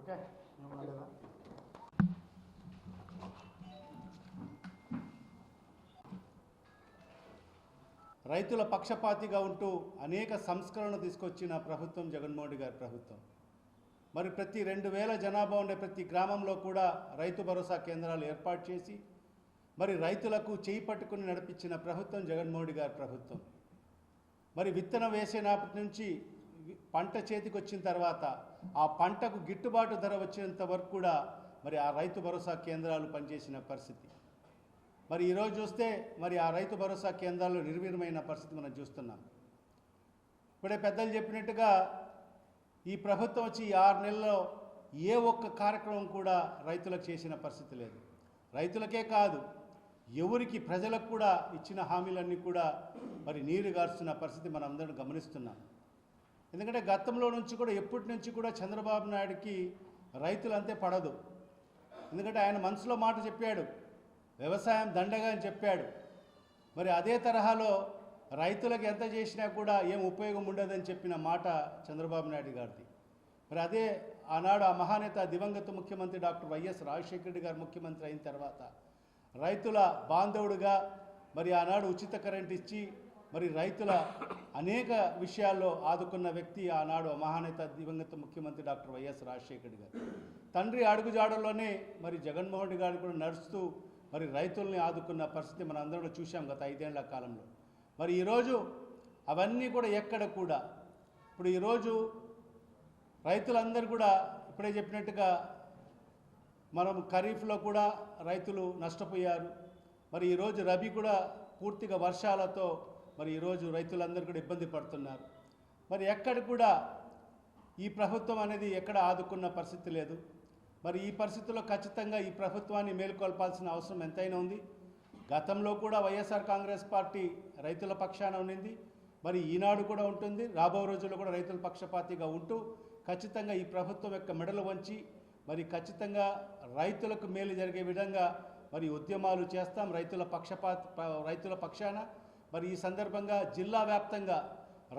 Okay రైతుల పక్షపాతిగా ఉంటూ అనేక సంస్కరణలు తీసుకొచ్చిన ప్రభుత్వం జగన్మోహన్ రెడ్డి గారి ప్రభుత్వం. మరి ప్రతి రెండు వేల జనాభా ఉండే ప్రతి గ్రామంలో కూడా రైతు భరోసా కేంద్రాలు ఏర్పాటు చేసి మరి రైతులకు చేయి పట్టుకుని నడిపించిన ప్రభుత్వం జగన్మోహన్ రెడ్డి గారి ప్రభుత్వం. మరి విత్తనం వేసినప్పటి నుంచి పంట చేతికి వచ్చిన తర్వాత ఆ పంటకు గిట్టుబాటు ధర వచ్చేంత వరకు కూడా మరి ఆ రైతు భరోసా కేంద్రాలు పనిచేసిన పరిస్థితి. మరి ఈరోజు చూస్తే మరి ఆ రైతు భరోసా కేంద్రాలు నిర్వీర్యమైన పరిస్థితి మనం చూస్తున్నాం. ఇప్పుడే పెద్దలు చెప్పినట్టుగా ఈ ప్రభుత్వం వచ్చి ఆరు నెలల్లో ఏ ఒక్క కార్యక్రమం కూడా రైతులకు చేసిన పరిస్థితి లేదు. రైతులకే కాదు ఎవరికి ప్రజలకు కూడా ఇచ్చిన హామీలన్నీ కూడా మరి నీరు గారుస్తున్న పరిస్థితి మనం అందరం గమనిస్తున్నాం. ఎందుకంటే గతంలో నుంచి కూడా ఎప్పటి నుంచి కూడా చంద్రబాబు నాయుడుకి రైతులంతే పడదు. ఎందుకంటే ఆయన మనసులో మాట చెప్పాడు వ్యవసాయం దండగా అని చెప్పాడు. మరి అదే తరహాలో రైతులకు ఎంత చేసినా కూడా ఏం ఉపయోగం ఉండదని చెప్పిన మాట చంద్రబాబు నాయుడు గారిది. మరి అదే ఆనాడు ఆ మహానేత దివంగత ముఖ్యమంత్రి డాక్టర్ వైఎస్ రాజశేఖర రెడ్డి గారు ముఖ్యమంత్రి అయిన తర్వాత రైతుల బాంధవుడుగా మరి ఆనాడు ఉచిత కరెంట్ ఇచ్చి మరి రైతుల అనేక విషయాల్లో ఆదుకున్న వ్యక్తి ఆనాడు మహానేత దివంగత ముఖ్యమంత్రి డాక్టర్ వైఎస్ రాజశేఖర్ గారు. తండ్రి అడుగుజాడల్లోనే మరి జగన్మోహన్ రెడ్డి గారు కూడా నడుస్తూ మరి రైతుల్ని ఆదుకున్న పరిస్థితి మనం అందరం చూశాం గత ఐదేళ్ళ కాలంలో. మరి ఈరోజు అవన్నీ కూడా ఎక్కడ కూడా ఇప్పుడు ఈరోజు రైతులందరూ కూడా ఇప్పుడే చెప్పినట్టుగా మనం ఖరీఫ్లో కూడా రైతులు నష్టపోయారు. మరి ఈరోజు రబీ కూడా పూర్తిగా వర్షాలతో మరి ఈరోజు రైతులందరూ కూడా ఇబ్బంది పడుతున్నారు. మరి ఎక్కడ కూడా ఈ ప్రభుత్వం అనేది ఎక్కడ ఆదుకున్న పరిస్థితి లేదు. మరి ఈ పరిస్థితుల్లో ఖచ్చితంగా ఈ ప్రభుత్వాన్ని మేలుకొల్పాల్సిన అవసరం ఎంతైనా ఉంది. గతంలో కూడా వైఎస్ఆర్ కాంగ్రెస్ పార్టీ రైతుల పక్షాన ఉండింది మరి ఈనాడు కూడా ఉంటుంది. రాబో రోజుల్లో కూడా రైతుల పక్షపాతిగా ఉంటూ ఖచ్చితంగా ఈ ప్రభుత్వం యొక్క మెడలు వంచి మరి ఖచ్చితంగా రైతులకు మేలు జరిగే విధంగా మరి ఉద్యమాలు చేస్తాం. రైతుల పక్షపాత రైతుల పక్షాన మరి ఈ సందర్భంగా జిల్లా వ్యాప్తంగా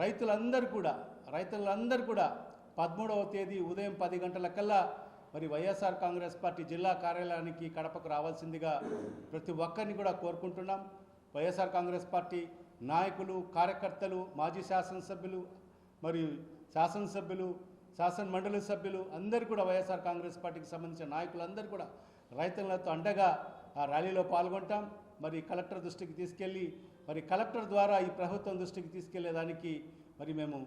రైతులందరూ కూడా రైతులందరూ కూడా పదమూడవ తేదీ ఉదయం పది గంటలకల్లా మరి వైఎస్ఆర్ కాంగ్రెస్ పార్టీ జిల్లా కార్యాలయానికి కడపకు రావాల్సిందిగా ప్రతి ఒక్కరిని కూడా కోరుకుంటున్నాం. వైఎస్ఆర్ కాంగ్రెస్ పార్టీ నాయకులు కార్యకర్తలు మాజీ శాసనసభ్యులు మరియు శాసనసభ్యులు శాసన మండలి సభ్యులు అందరూ కూడా వైఎస్ఆర్ కాంగ్రెస్ పార్టీకి సంబంధించిన నాయకులందరూ కూడా రైతులతో అండగా ఆ ర్యాలీలో పాల్గొంటాం. మరి కలెక్టర్ దృష్టికి తీసుకెళ్ళి మరి కలెక్టర్ ద్వారా ఈ ప్రభుత్వం దృష్టికి తీసుకెళ్ళేదానికి మరి మేము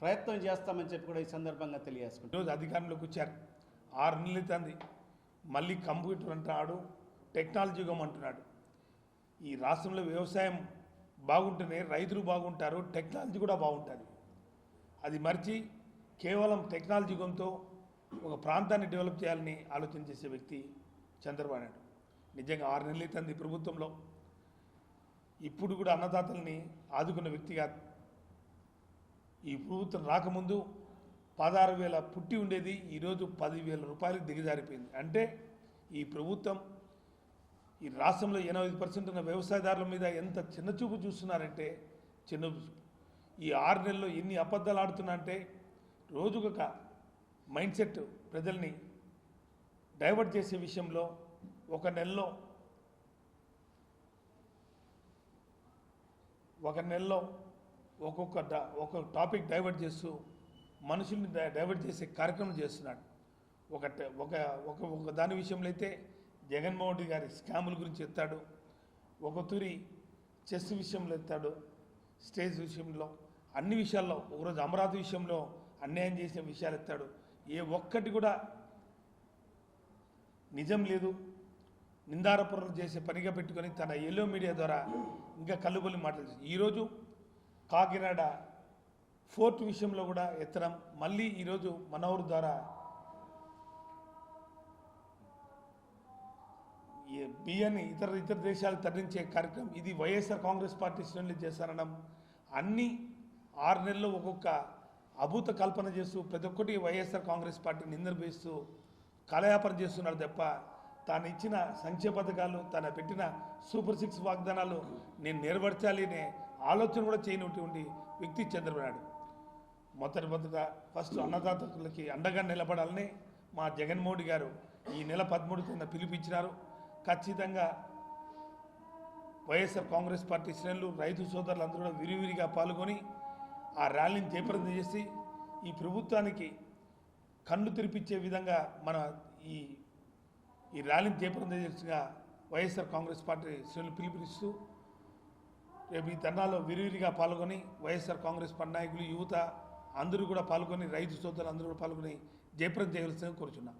ప్రయత్నం చేస్తామని చెప్పి కూడా ఈ సందర్భంగా తెలియజేసుకుంటాం ఈరోజు అధికారంలోకి వచ్చారు. ఆరు నెలలు తంది మళ్ళీ కంప్యూటర్ అంటున్నాడు టెక్నాలజీ యుగం అంటున్నాడు ఈ రాష్ట్రంలో వ్యవసాయం బాగుంటేనే రైతులు బాగుంటారు టెక్నాలజీ కూడా బాగుంటుంది. అది మర్చి కేవలం టెక్నాలజీ యుగంతో ఒక ప్రాంతాన్ని డెవలప్ చేయాలని ఆలోచన చేసే వ్యక్తి చంద్రబాబు నాయుడు. నిజంగా ఆరు నెలలు తంది ప్రభుత్వంలో. ఇప్పుడు కూడా అన్నదాతల్ని ఆదుకున్న వ్యక్తిగా ఈ ప్రభుత్వం రాకముందు పదహారు వేల పుట్టి ఉండేది ఈరోజు పదివేల రూపాయలకు దిగజారిపోయింది. అంటే ఈ ప్రభుత్వం ఈ రాష్ట్రంలో ఎనభై పర్సెంట్ ఉన్న వ్యవసాయదారుల మీద ఎంత చిన్న చూపు చూస్తున్నారంటే చిన్న ఈ ఆరు నెలల్లో ఎన్ని అబద్ధాలు ఆడుతున్నా అంటే రోజుకొక మైండ్ సెట్ ప్రజల్ని డైవర్ట్ చేసే విషయంలో ఒక నెలలో ఒక నెలలో ఒక్కొక్క ఒక ఒక్కొక్క టాపిక్ డైవర్ట్ చేస్తూ మనుషుల్ని డైవర్ట్ చేసే కార్యక్రమం చేస్తున్నాడు. ఒక ఒక ఒక ఒక దాని విషయంలో అయితే జగన్మోహన్ రెడ్డి గారి స్కాముల గురించి ఎత్తాడు ఒక తూరి చెస్ విషయంలో ఎత్తాడు స్టేజ్ విషయంలో అన్ని విషయాల్లో ఒకరోజు అమరావతి విషయంలో అన్యాయం చేసిన విషయాలు ఎత్తాడు ఏ ఒక్కటి కూడా నిజం లేదు. నిందారపురం చేసే పనిగా పెట్టుకొని తన ఎల్లో మీడియా ద్వారా ఇంకా కల్లుబొల్లి మాటలు ఈరోజు కాకినాడ ఫోర్ట్ విషయంలో కూడా ఎత్తడం మళ్ళీ ఈరోజు మనవరు ద్వారా బియ్యాన్ని ఇతర ఇతర దేశాలు తరలించే కార్యక్రమం. ఇది వైఎస్ఆర్ కాంగ్రెస్ పార్టీ శ్రేణులు చేశారనడం. అన్ని ఆరు నెలల్లో ఒక్కొక్క అభూత కల్పన చేస్తూ ప్రతి ఒక్కటి వైఎస్ఆర్ కాంగ్రెస్ పార్టీ నిందరవేస్తూ కలయాపన చేస్తున్నారు తప్ప తాను ఇచ్చిన సంక్షేమ పథకాలు తను పెట్టిన సూపర్ సిక్స్ వాగ్దానాలు నేను నెరవేర్చాలి అనే ఆలోచన కూడా చేయనటువంటి వ్యక్తి చంద్రబాబు నాయుడు మొదటి మొదట ఫస్ట్ అన్నదాతలకి అండగా నిలబడాలని మా జగన్మోహన్ గారు ఈ నెల పదమూడు కింద పిలిపించినారు. ఖచ్చితంగా వైఎస్ఆర్ కాంగ్రెస్ పార్టీ శ్రేణులు రైతు సోదరులందరూ కూడా విరివిరిగా పాల్గొని ఆ ర్యాలీని జయప్రదం చేసి ఈ ప్రభుత్వానికి కన్ను తెరిపించే విధంగా మన ఈ ఈ ర్యాలీని జయప్రదం చేసిగా వైఎస్ఆర్ కాంగ్రెస్ పార్టీ శ్రేణులు పిలుపునిస్తూ రేపు ఈ ధర్నాలో విరివిరిగా పాల్గొని వైఎస్ఆర్ కాంగ్రెస్ పార్టీ నాయకులు యువత అందరూ కూడా పాల్గొని రైతు సోదరులు అందరూ కూడా పాల్గొని జయప్రదం చేయవలసిందిగా కోరుచున్నా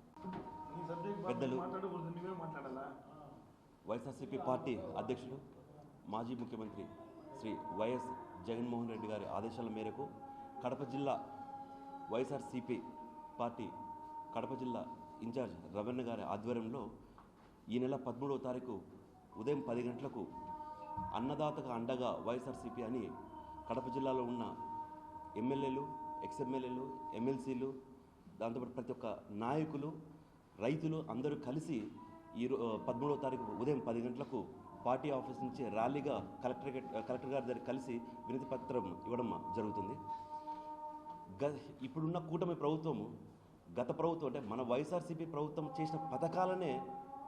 పెద్దలు. వైఎస్ఆర్సీపీ పార్టీ అధ్యక్షులు మాజీ ముఖ్యమంత్రి శ్రీ వైఎస్ జగన్మోహన్ రెడ్డి గారి ఆదేశాల మేరకు కడప జిల్లా వైఎస్ఆర్సీపీ పార్టీ కడప జిల్లా ఇన్ఛార్జ్ రవణ గారి ఆధ్వర్యంలో ఈ నెల పదమూడవ తారీఖు ఉదయం పది గంటలకు అన్నదాతకు అండగా వైఎస్ఆర్సీపీ అని కడప జిల్లాలో ఉన్న ఎమ్మెల్యేలు ఎక్స్ఎమ్మెల్యేలు ఎమ్మెల్సీలు దాంతోపాటు ప్రతి ఒక్క నాయకులు రైతులు అందరూ కలిసి ఈ పదమూడవ తారీఖు ఉదయం పది గంటలకు పార్టీ ఆఫీస్ నుంచి ర్యాలీగా కలెక్టర్ కలెక్టర్ గారి దగ్గర కలిసి వినతి పత్రం ఇవ్వడం జరుగుతుంది. గ ఇప్పుడున్న కూటమి ప్రభుత్వము గత ప్రభుత్వం అంటే మన వైఎస్ఆర్సీపీ ప్రభుత్వం చేసిన పథకాలనే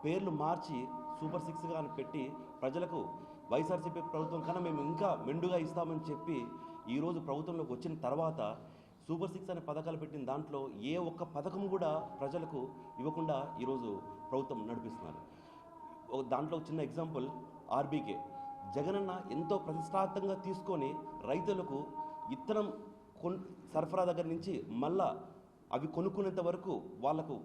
పేర్లు మార్చి సూపర్ సిక్స్గా అని పెట్టి ప్రజలకు వైఎస్ఆర్సీపీ ప్రభుత్వం కన్నా మేము ఇంకా మెండుగా ఇస్తామని చెప్పి ఈరోజు ప్రభుత్వంలోకి వచ్చిన తర్వాత సూపర్ సిక్స్ అనే పథకాలు పెట్టిన దాంట్లో ఏ ఒక్క పథకం కూడా ప్రజలకు ఇవ్వకుండా ఈరోజు ప్రభుత్వం నడిపిస్తున్నారు. దాంట్లో చిన్న ఎగ్జాంపుల్ ఆర్బీకే. జగనన్న ఎంతో ప్రతిష్టాత్మకంగా తీసుకొని రైతులకు ఇత్తనం కొన్ సరఫరా దగ్గర నుంచి మళ్ళా అవి కొనుక్కునేంత వరకు వాళ్ళకు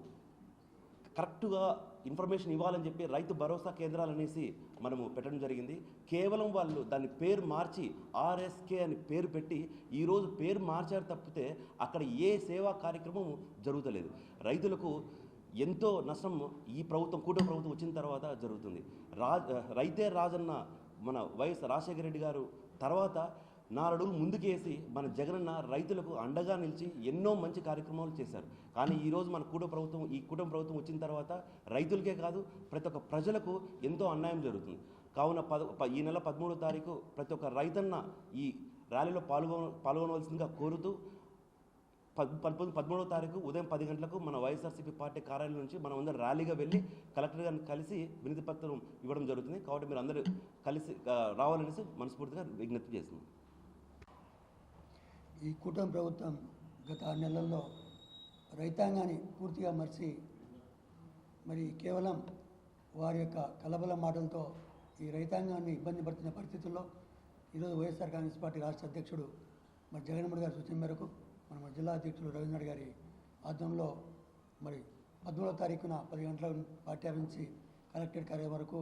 కరెక్ట్గా ఇన్ఫర్మేషన్ ఇవ్వాలని చెప్పి రైతు భరోసా కేంద్రాలు అనేసి మనము పెట్టడం జరిగింది. కేవలం వాళ్ళు దాని పేరు మార్చి ఆర్ఎస్కే అని పేరు పెట్టి ఈరోజు పేరు మార్చారు తప్పితే అక్కడ ఏ సేవా కార్యక్రమం జరుగుతలేదు. రైతులకు ఎంతో నష్టం ఈ ప్రభుత్వం కూటమి ప్రభుత్వం వచ్చిన తర్వాత జరుగుతుంది. రా రైతే రాజన్న మన వైఎస్ రాజశేఖర రెడ్డి గారు తర్వాత నాలుగు ముందుకేసి మన జగనన్న రైతులకు అండగా నిలిచి ఎన్నో మంచి కార్యక్రమాలు చేశారు. కానీ ఈరోజు మన కూట ప్రభుత్వం ఈ కూటమి ప్రభుత్వం వచ్చిన తర్వాత రైతులకే కాదు ప్రతి ఒక్క ప్రజలకు ఎంతో అన్యాయం జరుగుతుంది. కావున పద ప- ఈ నెల పదమూడో తారీఖు ప్రతి ఒక్క రైతన్న ఈ ర్యాలీలో పాల్గొన పాల్గొనవలసిందిగా కోరుతూ పద్ పద్ పదమూడవ తారీఖు ఉదయం పది గంటలకు మన వైఎస్ఆర్సీపీ పార్టీ కార్యాలయం నుంచి మనం అందరం ర్యాలీగా వెళ్ళి కలెక్టర్ గారిని కలిసి వినతి పత్రం ఇవ్వడం జరుగుతుంది. కాబట్టి మీరు అందరూ కలిసి రావాలనేసి మనస్ఫూర్తిగా విజ్ఞప్తి చేస్తున్నాం. ఈ కూటమి ప్రభుత్వం గత ఆరు నెలల్లో రైతాంగాన్ని పూర్తిగా మర్చి మరి కేవలం వారి యొక్క కలబల మాటలతో ఈ రైతాంగాన్ని ఇబ్బంది పడుతున్న పరిస్థితుల్లో ఈరోజు వైఎస్ఆర్ కాంగ్రెస్ పార్టీ రాష్ట్ర అధ్యక్షుడు మరి జగన్మోహన్ గారి సూచన మేరకు మన జిల్లా అధ్యక్షుడు రవీంద్ర గారి ఆధ్వర్యంలో మరి పదమూడవ తారీఖున పది గంటల పార్టీ ఆఫీస్ నుంచి కలెక్టరేట్ కార్యాలయం వరకు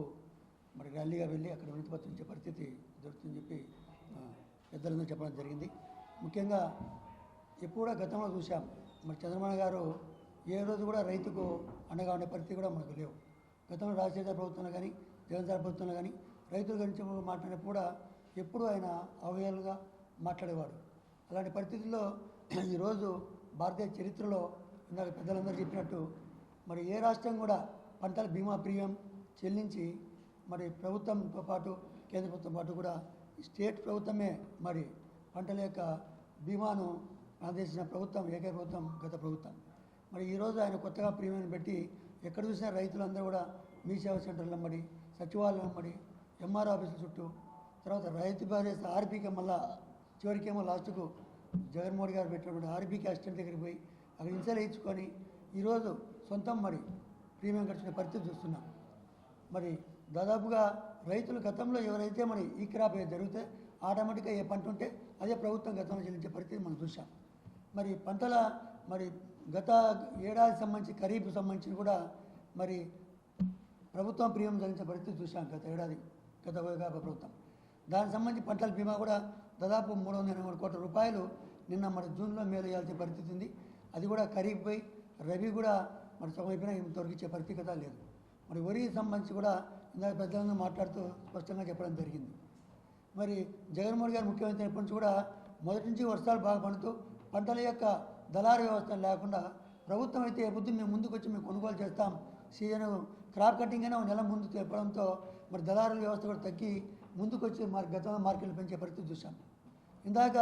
మరి ర్యాలీగా వెళ్ళి అక్కడ వినతి ఇచ్చే పరిస్థితి దొరుకుతుందని చెప్పి పెద్దలందరూ చెప్పడం జరిగింది. ముఖ్యంగా ఎప్పుడూ గతంలో చూసాం మరి చంద్రబాబు గారు ఏ రోజు కూడా రైతుకు అండగా ఉండే పరిస్థితి కూడా మనకు లేవు. గతంలో రాజశేఖర ప్రభుత్వంలో కానీ జగన్ సార్ ప్రభుత్వంలో కానీ రైతుల గురించి మాట్లాడినప్పుడు కూడా ఎప్పుడూ ఆయన అవహేళనగా మాట్లాడేవాడు అలాంటి పరిస్థితుల్లో ఈరోజు భారతీయ చరిత్రలో ఇందాక పెద్దలందరూ చెప్పినట్టు మరి ఏ రాష్ట్రం కూడా పంటల బీమా ప్రీమియం చెల్లించి మరి ప్రభుత్వంతో పాటు కేంద్ర ప్రభుత్వం పాటు కూడా స్టేట్ ప్రభుత్వమే మరి పంటల యొక్క బీమాను ఆదేశించిన ప్రభుత్వం ఏకైక ప్రభుత్వం గత ప్రభుత్వం. మరి ఈరోజు ఆయన కొత్తగా ప్రీమియం పెట్టి ఎక్కడ చూసినా రైతులందరూ కూడా మీ సేవా సెంటర్లు అమ్మడి సచివాలయం అమ్మడి ఎంఆర్ ఆఫీసుల చుట్టూ. తర్వాత రైతు భరోసా ఆర్బీకే మళ్ళా చివరికేమో లాస్ట్కు జగన్మోహన్ గారు పెట్టినటువంటి ఆర్బీకే అసిస్టెంట్ దగ్గరికి పోయి అక్కడ ఇన్సల్ వేయించుకొని ఈరోజు సొంతం మరి ప్రీమియం కట్టిన పరిస్థితి చూస్తున్నాం. మరి దాదాపుగా రైతులు గతంలో ఎవరైతే మరి ఈ క్రాప్ ఏది జరిగితే ఆటోమేటిక్గా ఏ పంట ఉంటే అదే ప్రభుత్వం గతంలో చెల్లించే పరిస్థితి మనం చూసాం మరి పంటల మరి గత ఏడాది సంబంధించి ఖరీఫ్ సంబంధించి కూడా మరి ప్రభుత్వం ప్రీమియం చెల్లించే పరిస్థితి చూసాం గత ఏడాది గత ప్రభుత్వం. దానికి సంబంధించి పంటల బీమా కూడా దాదాపు మూడు వందల ఎనభై కోట్ల రూపాయలు నిన్న మరి జూన్లో మేలు చేయాల్సిన పరిస్థితి ఉంది. అది కూడా ఖరీఫ్ పోయి రబీ కూడా మరి సగం తొలగించే పరిస్థితి కదా లేదు. మరి వరికి సంబంధించి కూడా ఇందాక పెద్దలందరూ మాట్లాడుతూ స్పష్టంగా చెప్పడం జరిగింది. మరి జగన్మోహన్ గారు ముఖ్యమంత్రి అయినప్పటి నుంచి కూడా మొదటి నుంచి వర్షాలు బాగా పండుతూ పంటల యొక్క దళారీ వ్యవస్థ లేకుండా ప్రభుత్వం అయితే ఏ బుద్ధి మేము ముందుకు వచ్చి మేము కొనుగోలు చేస్తాం. సీజన్ క్రాప్ కటింగ్ అయినా నెల ముందు చెప్పడంతో మరి దళారుల వ్యవస్థ కూడా తగ్గి ముందుకు వచ్చి మరి గతంలో మార్కెట్లు పెంచే పరిస్థితి చూసాం ఇందాక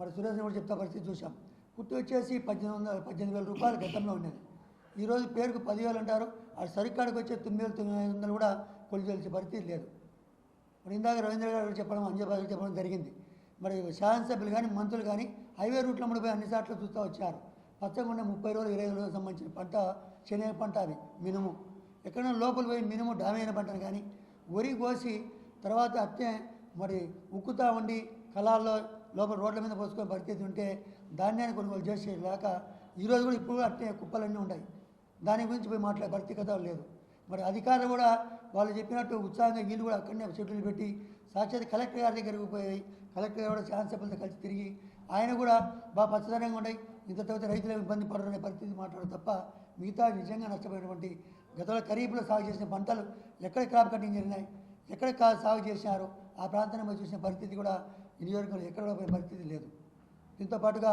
మరి సురేష్ కూడా చెప్తా పరిస్థితి చూసాం పుట్టి వచ్చేసి పద్దెనిమిది వందల పద్దెనిమిది వేల రూపాయలు గతంలో ఉండేది. ఈరోజు పేరుకు పదివేలు అంటారు. ఆ సరికాడికి వచ్చే తొమ్మిది వేలు తొమ్మిది వందలు కూడా కొలిచేసే పరిస్థితి లేదు. మరి ఇందాక రవీంద్ర గారు చెప్పడం అంజబాబు చెప్పడం జరిగింది. మరి శాసనసభ్యులు కానీ మంత్రులు కానీ హైవే రూట్లో పోయి అన్ని సార్లు చూస్తూ వచ్చారు. పచ్చగుండ ముప్పై రోజులు ఇరవై రోజులకు సంబంధించిన పంట శనగ పంట అది మినుము. ఎక్కడైనా లోపల పోయి మినుము డామైన పంటను కానీ వరి కోసి తర్వాత అత్తే మరి ఉక్కుతా ఉండి కళాల్లో లోపల రోడ్ల మీద పోసుకునే పరిస్థితి ఉంటే ధాన్యాన్ని కొనుగోలు చేసేలాక ఈరోజు కూడా ఇప్పుడు కూడా అట్టే కుప్పలన్నీ ఉన్నాయి దాని గురించి పోయి మాట్లాడే పరిస్థితి కదా లేదు. మరి అధికారులు కూడా వాళ్ళు చెప్పినట్టు ఉత్సాహంగా వీళ్ళు కూడా అక్కడనే షెడ్యూల్ పెట్టి సాక్షాత్ కలెక్టర్ గారి దగ్గరికి పోయి కలెక్టర్ గారు కూడా శాసనసభ్యులతో కలిసి తిరిగి ఆయన కూడా బాగా పచ్చదనంగా ఉన్నాయి ఇంత తర్వాత రైతులు ఇబ్బంది పడరనే పరిస్థితి మాట్లాడు తప్ప మిగతా నిజంగా నష్టపోయినటువంటి గతంలో ఖరీఫ్లో సాగు చేసిన పంటలు ఎక్కడ క్రాప్ కటింగ్ జరిగినాయి ఎక్కడ కా- సాగు చేసినారు ఆ ప్రాంతాన్ని చూసిన పరిస్థితి కూడా ఈ నియోజకవర్గంలో ఎక్కడ కూడా పోయే పరిస్థితి లేదు. దీంతో పాటుగా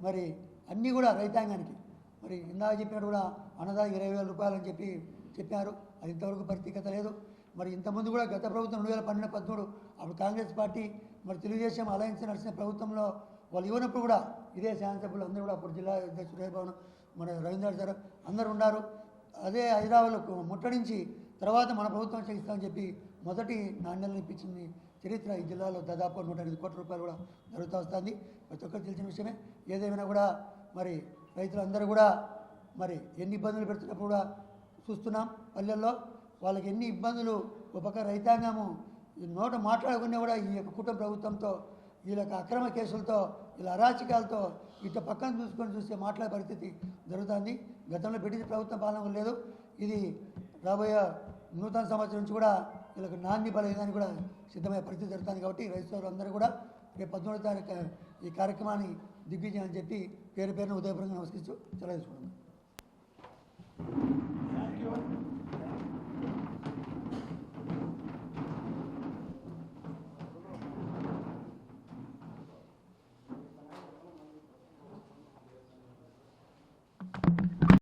మరి అన్నీ కూడా రైతాంగానికి మరి ఇందాక చెప్పినట్టు కూడా అన్నదా ఇరవై వేల రూపాయలు అని చెప్పి చెప్పారు అది ఇంతవరకు పరిస్థితి లేదు. మరి ఇంతమంది కూడా గత ప్రభుత్వం రెండు వేల పన్నెండు పదమూడు అప్పుడు కాంగ్రెస్ పార్టీ మరి తెలుగుదేశం అలయన్స్ నడిచిన ప్రభుత్వంలో వాళ్ళు ఇవ్వనప్పుడు కూడా ఇదే శాసనసభ్యులు అందరూ కూడా అప్పుడు జిల్లా అధ్యక్షుడు రేభవన్ మన రవీంద్ర సార్ అందరు ఉన్నారు. అదే హైదరాబాద్లో ముట్టడించి తర్వాత మన ప్రభుత్వం చేయిస్తామని చెప్పి మొదటి నాణ్యాలను ఇప్పించింది చరిత్ర ఈ జిల్లాలో దాదాపు నూట ఎనిమిది కోట్ల రూపాయలు కూడా జరుగుతూ వస్తుంది. ప్రతి ఒక్కరు తెలిసిన విషయమే. ఏదేమైనా కూడా మరి రైతులందరూ కూడా మరి ఎన్ని ఇబ్బందులు పెడుతున్నప్పుడు కూడా చూస్తున్నాం పల్లెల్లో. వాళ్ళకి ఎన్ని ఇబ్బందులు ఒక రైతాంగము నోట మాట్లాడకుండా కూడా ఈ యొక్క కుటుంబ ప్రభుత్వంతో వీళ్ళకి యొక్క అక్రమ కేసులతో వీళ్ళ అరాచకాలతో ఇటు పక్కన చూసుకొని చూస్తే మాట్లాడే పరిస్థితి జరుగుతుంది. గతంలో బ్రిటిష్ ప్రభుత్వం పాలన లేదు. ఇది రాబోయే నూతన సంవత్సరం నుంచి కూడా వీళ్ళకి నాంది బలహీనాన్ని కూడా సిద్ధమయ్యే పరిస్థితి జరుగుతుంది కాబట్టి రైతు అందరూ కూడా రేపు పద్మూడో తారీఖు ఈ కార్యక్రమాన్ని దిగ్విజయం అని చెప్పి పేరు పేరున ఉదయపూర్వకంగా నమస్కరిస్తూ సెలవు 了。